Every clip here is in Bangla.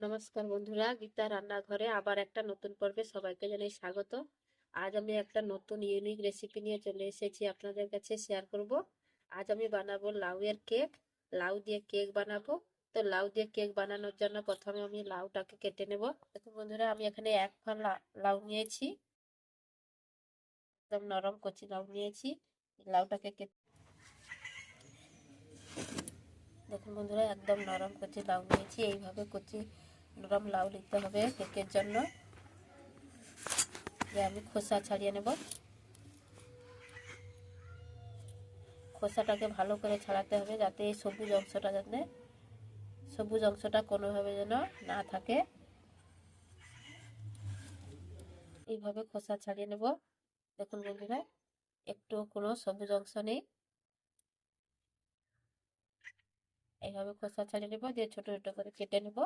নমস্কার বন্ধুরা, গীতা রান্নাঘরে আবার একটা নতুন পর্বে সবাইকে জানাই স্বাগত। আজ আমি একটা নতুন ইউনিক রেসিপি নিয়ে চলে এসেছি আপনাদের কাছে শেয়ার করব। আজ আমি বানাবো লাউয়ের কেক লাউ দিয়ে কেক বানাবো। তো লাউ দিয়ে কেক বানানোর জন্য প্রথমে আমি লাউটাকে কেটে নেব। দেখুন বন্ধুরা, আমি এখানে এক ফাল লাউ নিয়েছি। একদম নরম কচি লাউ নিয়েছি। লাউটাকে কেটে দেখুন বন্ধুরা, একদম নরম কচি লাউ নিয়েছি। এইভাবে কচি নরম লাউ নিতে হবে কেকের জন্য। আমি খোসা ছাড়িয়ে নেব। খোসাটাকে ভালো করে ছাড়াতে হবে যাতে এই সবুজ অংশটা যাতে, সবুজ অংশটা কোনোভাবে যেন না থাকে। এইভাবে খোসা ছাড়িয়ে নেব। দেখুন বন্ধুরা একটু কোনো সবুজ অংশ নেই। এইভাবে খোসা ছাড়িয়ে নেব, দিয়ে ছোট ছোট করে কেটে নেব।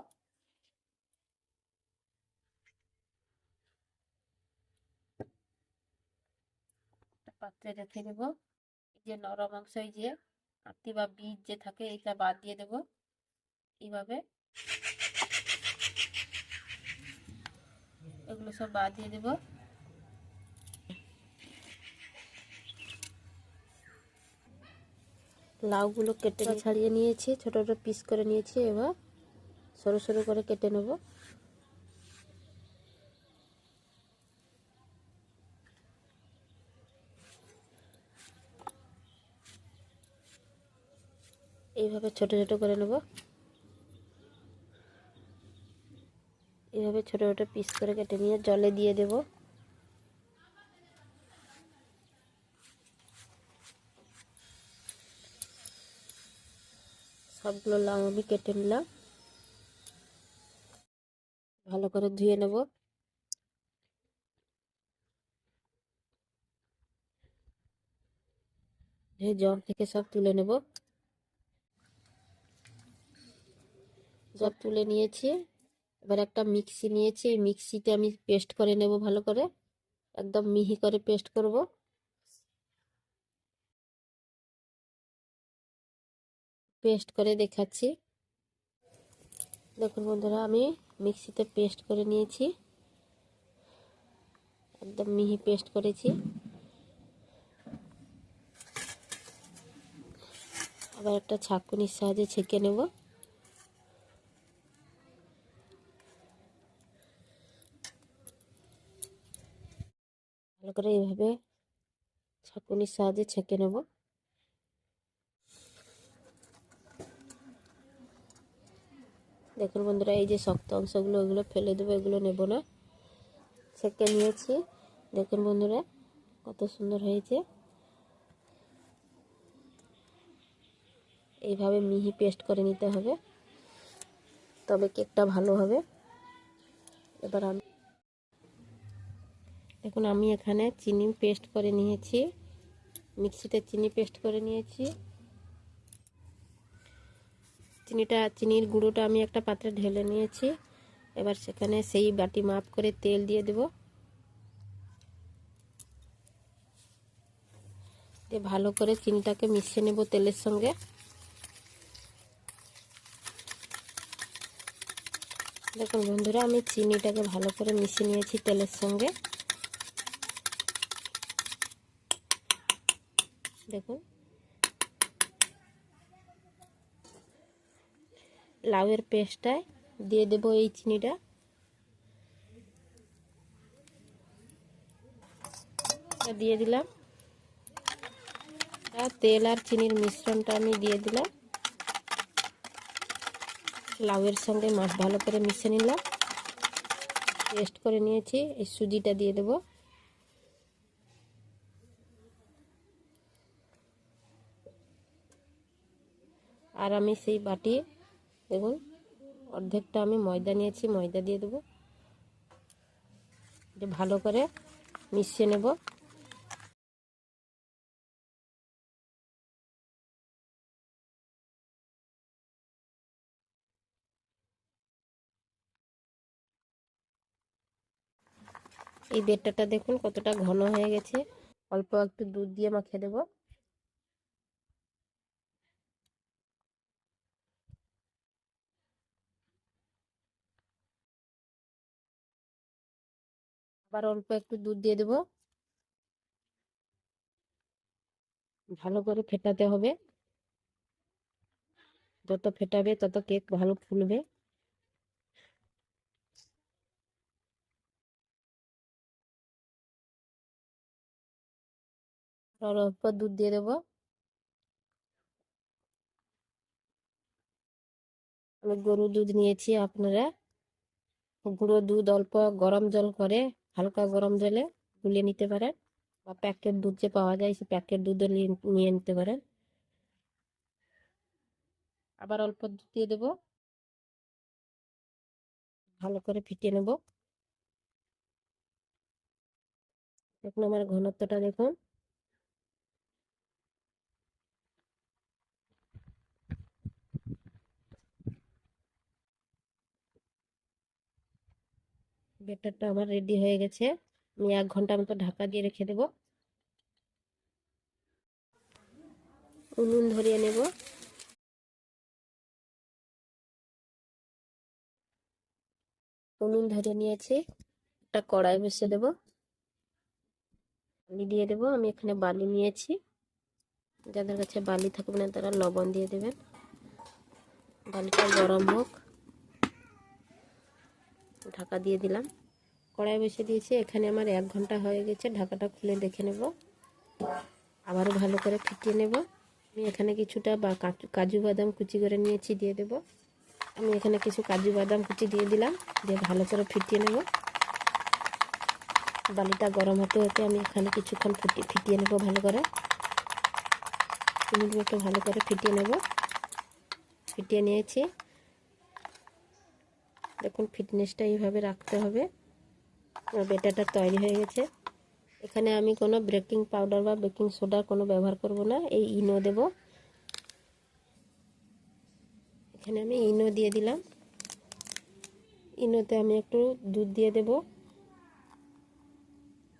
পাত্রে রেখে দেব। এই যে নরম অংশ এই যে আত্মি বা বীজ যে থাকে এটা বাদ দিয়ে দেব। এইভাবে। এগুলো সব বাদ দিয়ে দেব। লাউগুলো কেটে ছাড়িয়ে নিয়েছি ছোট ছোট পিস করে নিয়েছি এবার সরু সরু করে কেটে নেব। এইভাবে ছোট ছোট করে নেব। এইভাবে ছোট ছোট পিস করে কেটে নিয়ে জলে দিয়ে দেব। সবগুলো লাউ আমি কেটে নিলাম। ভালো করে ধুয়ে নেব। জল থেকে সব তুলে নেব। সব তুলে নিয়েছি। এবার একটা মিক্সি নিয়েছি। এই মিক্সিতে আমি পেস্ট করে নেব ভালো করে। একদম মিহি করে পেস্ট করব। পেস্ট করে দেখাচ্ছি। দেখুন বন্ধুরা, আমি মিক্সিতে পেস্ট করে নিয়েছি। একদম মিহি পেস্ট করেছি। আবার একটা ছাকুনির সাহায্যে ছেঁকে নেব। করে এইভাবে ছাকুনির সাহায্যে ছেঁকে নেব। দেখুন বন্ধুরা, এই যে শক্ত অংশগুলো, ওগুলো ফেলে দেবো, এগুলো নেব না। ছেঁকে নিয়েছি। দেখুন বন্ধুরা, কত সুন্দর হয়েছে। এইভাবে মিহি পেস্ট করে নিতে হবে। তবে কেকটা ভালো হবে। এবার আমি দেখুন, আমি এখানে চিনি পেস্ট করে নিয়েছি। মিক্সিতে চিনি পেস্ট করে নিয়েছি। চিনিটা, চিনির গুঁড়োটা আমি একটা পাত্রে ঢেলে নিয়েছি। এবার সেখানে সেই বাটি মাপ করে তেল দিয়ে দেব। দিয়ে ভালো করে চিনিটাকে মিশিয়ে নেব তেলের সঙ্গে। দেখুন বন্ধুরা, আমি চিনিটাকে ভালো করে মিশিয়ে নিয়েছি তেলের সঙ্গে। দেখুন। লাউয়ের পেস্টটায় দিয়ে দেব এই চিনিটা। দিয়ে দিলাম। তেল আর চিনির মিশ্রণটা আমি দিয়ে দিলাম। লাউয়ের সঙ্গে মাছ ভালো করে মিশে নিলাম। পেস্ট করে নিয়েছি। এই সুজিটা দিয়ে দেব। আর আমি সেই বাটি, দেখুন, অর্ধেকটা আমি ময়দা নিয়েছি, ময়দা দিয়ে দেবো। ভালো করে মিশিয়ে নেব। এই বেটাটা দেখুন কতটা ঘন হয়ে গেছে। অল্প একটু দুধ দিয়ে মাখিয়ে দেবো। আবার অল্প একটু দুধ দিয়ে দেবো। ভালো করে ফেটাতে হবে। যত ফেটাবে তত কেক ভালো ফুলবে। অল্প দুধ দিয়ে দেবো। আমি গরু দুধ নিয়েছি আপনারা। গুঁড়ো দুধ অল্প গরম জল করে হালকা গরম জলে গুলিয়ে নিতে পারেন বা প্যাকেট দুধ যে পাওয়া যায় সে প্যাকেট দুধও নিয়ে নিতে পারেন। আবার অল্প দুধ দিয়ে দেবো। ভালো করে ফিটিয়ে নেব। দেখুন আমার ঘনত্বটা দেখুন। বেটারটা আমার রেডি হয়ে গেছে। আমি এক ঘণ্টা মতো ঢাকা দিয়ে রেখে দেব। উনুন ধরিয়ে নেব। উনুন ধরে নিয়েছি। একটা কড়াই বসে দেব। বালি দিয়ে দেব। আমি এখানে বালি নিয়েছি। যাদের কাছে বালি থাকবে না তারা লবণ দিয়ে দেবেন। বালিটা গরম হোক। ঢাকা দিয়ে দিলাম। কড়াই বসে দিয়েছি। এখানে আমার এক ঘণ্টা হয়ে গেছে। ঢাকাটা খুলে দেখে নেব। আবারও ভালো করে ফিটিয়ে নেব। আমি এখানে কিছুটা বা কাজু বাদাম কুচি করে নিয়েছি, দিয়ে দেব। আমি এখানে কিছু কাজু বাদাম কুচি দিয়ে দিলাম। দিয়ে ভালো করে ফিটিয়ে নেব। বালিটা গরম হতে হতে আমি এখানে কিছুক্ষণ ফুটিয়ে ফিটিয়ে নেব ভালো করে। মিনিট মতো ভালো করে ফিটিয়ে নেব। ফিটিয়ে নিয়েছি। দেখুন ফিটনেসটা এইভাবে রাখতে হবে। বেটাটা তৈরি হয়ে গেছে। এখানে আমি কোনো ব্রেকিং পাউডার বা বেকিং সোডা কোনো ব্যবহার করব না। এই ইনো দেব। এখানে আমি ইনো দিয়ে দিলাম। ইনোতে আমি একটু দুধ দিয়ে দেব।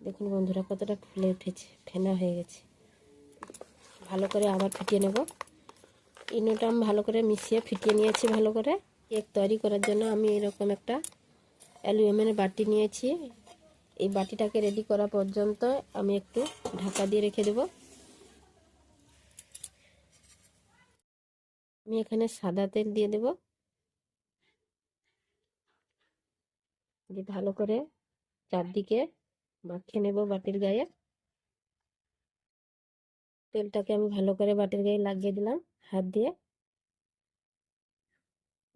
দেখুন বন্ধুরা, কতটা ফুলে উঠেছে, ফেনা হয়ে গেছে। ভালো করে আবার ফিটিয়ে নেব। ইনোটা আমি ভালো করে মিশিয়ে ফিটিয়ে নিয়েছি ভালো করে। কেক তৈরি করার জন্য আমি এরকম একটা অ্যালুমিনিয়ামের বাটি নিয়েছি। এই বাটিটাকে রেডি করা পর্যন্ত আমি একটু ঢাকা দিয়ে রেখে দেব। আমি এখানে সাদা তেল দিয়ে দেব। দিয়ে ভালো করে চারদিকে মাখিয়ে নেব বাটির গায়ে। তেলটাকে আমি ভালো করে বাটির গায়ে লাগিয়ে দিলাম হাত দিয়ে।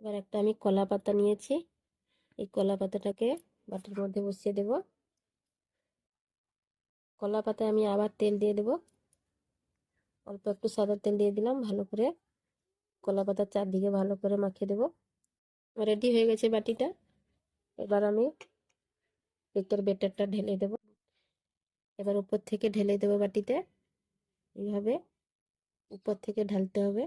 এবার একটা আমি কলা পাতা নিয়েছি। এই কলা পাতাটাকে বাটির মধ্যে বসিয়ে দেব। কলা পাতায় আমি আবার তেল দিয়ে দেব। অল্প একটু সাদা তেল দিয়ে দিলাম, ভালো করে কলা পাতার চারদিকে ভালো করে মাখিয়ে দেব। রেডি হয়ে গেছে বাটিটা। এবার আমি কেকের বেটারটা ঢেলে দেব। এবার উপর থেকে ঢেলে দেব বাটিতে। এইভাবে উপর থেকে ঢালতে হবে।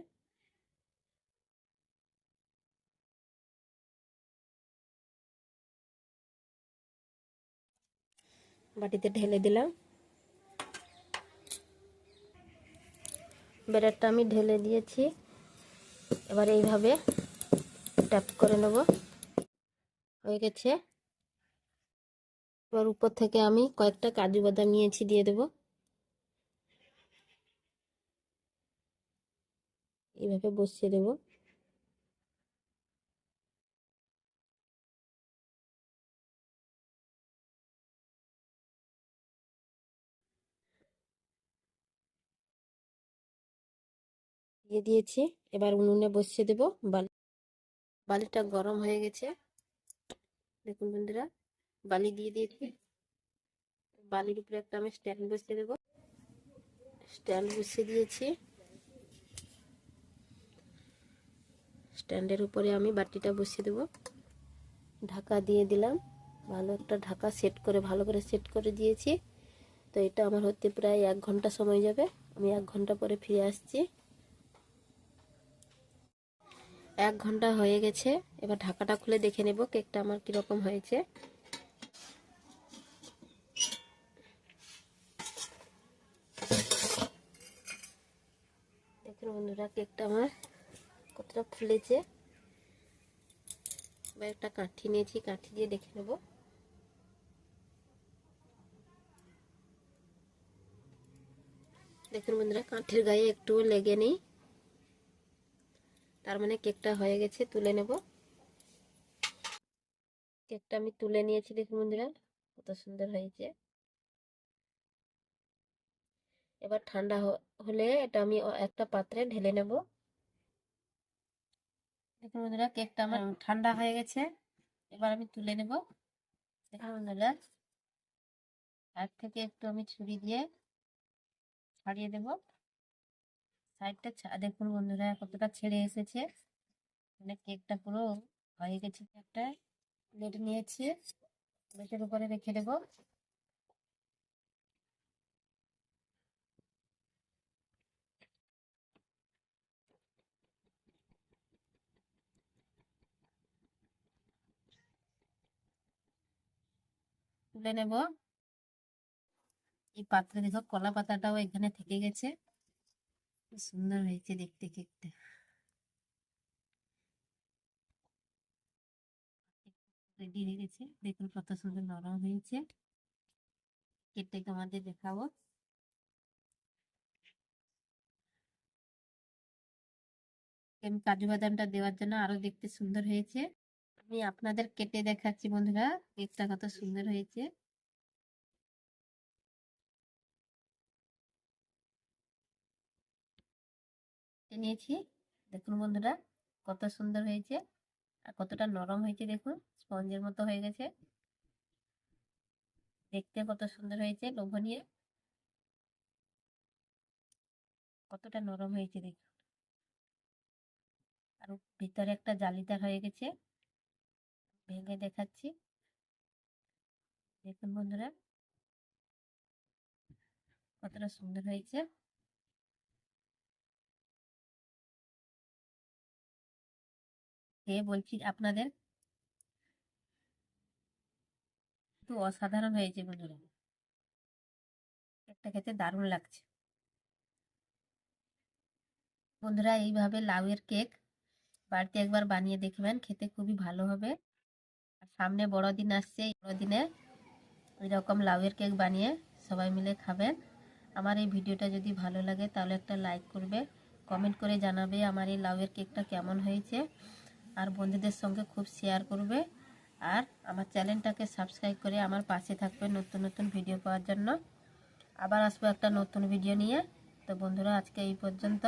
বাটিতে ঢেলে দিলাম। বেড়ারটা আমি ঢেলে দিয়েছি। এবার এইভাবে ট্যাপ করে নেব। হয়ে গেছে। এবার উপর থেকে আমি কয়েকটা কাজু বাদাম নিয়েছি দিয়ে দেব। এইভাবে বসিয়ে দেবো। দিয়ে দিয়েছি। এবার উনুনে বসিয়ে দেব। বালি, বালিটা গরম হয়ে গেছে। দেখুন বন্ধুরা, বালি দিয়ে দিয়েছি। বালির উপরে একটা আমি স্ট্যান্ড বসিয়ে দেব। স্ট্যান্ড বসিয়ে দিয়েছি। স্ট্যান্ডের উপরে আমি বাটিটা বসিয়ে দেব। ঢাকা দিয়ে দিলাম। ভালো একটা ঢাকা সেট করে, ভালো করে সেট করে দিয়েছি। তো এটা আমার হতে প্রায় এক ঘণ্টা সময় যাবে। আমি এক ঘণ্টা পরে ফিরে আসছি। এক ঘণ্টা হয়ে গেছে। এবার ঢাকাটা খুলে দেখে নেব কেকটা আমার কীরকম হয়েছে। দেখুন বন্ধুরা, কেকটা আমার কতটা ফুলেছে। এবার একটা কাঠি নিয়েছি, কাঠি দিয়ে দেখে নেব। দেখুন বন্ধুরা, কাঠির গায়ে একটুও লেগে নেই। তার মানে কেকটা হয়ে গেছে, তুলে নেব। কেকটা আমি তুলে নিয়েছি দেখুন বন্ধুরা, কত সুন্দর হয়েছে। এবার ঠান্ডা হলে এটা আমি একটা পাত্রে ঢেলে নেব। দেখুন বন্ধুরা, কেকটা আমার ঠান্ডা হয়ে গেছে, এবার আমি তুলে নেব। দেখুন বন্ধুরা সাইড থেকে একটু আমি ছুরি দিয়ে ছাড়িয়ে দেব। সাইডটা দেখুন বন্ধুরা, কতটা ছেড়ে এসেছে। মানে কেকটা পুরো হয়ে গেছে একটা। প্লেট নিয়েছি। প্লেটের উপরে রেখে দেবো। তুলে নেব। এই পাত্রে দেখো কলা পাতাটাও এখানে থেকে গেছে। সুন্দর হয়েছে দেখতে কেকটা রেডি হয়ে গেছে। দেখুন কত সুন্দর নরম হয়েছে। কেকটাকে আমাদের দেখাবো। আমি কাজু বাদামটা দেওয়ার জন্য আরও দেখতে সুন্দর হয়েছে। আমি আপনাদের কেটে দেখাচ্ছি বন্ধুরা। কেকটা কত সুন্দর হয়েছে। নিয়েছি। দেখুন বন্ধুরা, কত সুন্দর হয়েছে আর কতটা নরম হয়েছে দেখুন, স্পঞ্জের মতো হয়ে গেছে। দেখতে কত সুন্দর হয়েছে, লোভনীয়। কতটা নরম হয়েছে দেখুন। আর ভিতরে একটা জালিদার হয়ে গেছে। ভেঙে দেখাচ্ছি। দেখুন বন্ধুরা, কতটা সুন্দর হয়েছে। খেয়ে বলছি আপনাদের। তো অসাধারণ হয়েছে বন্ধুরা। একটা খেতে দারুণ লাগছে। বন্ধুরা, এইভাবে লাউয়ের কেক বাড়িতে একবার বানিয়ে দেখবেন, খেতে খুবই ভালো হবে। আর সামনে বড়দিন আসছে বড়দিনে এরকম লাউয়ের কেক বানিয়ে সবাই মিলে খাবেন। আমার এই ভিডিওটা যদি ভালো লাগে, তাহলে একটা লাইক করবে, কমেন্ট করে জানাবে আমার এই লাউয়ের কেকটা কেমন হয়েছে। আর বন্ধুদের সঙ্গে খুব শেয়ার করবে। আর আমার চ্যানেলটাকে সাবস্ক্রাইব করে আমার পাশে থাকবে নতুন নতুন ভিডিও পাওয়ার জন্য। আবার আসব একটা নতুন ভিডিও নিয়ে। তো বন্ধুরা, আজকে এই পর্যন্ত।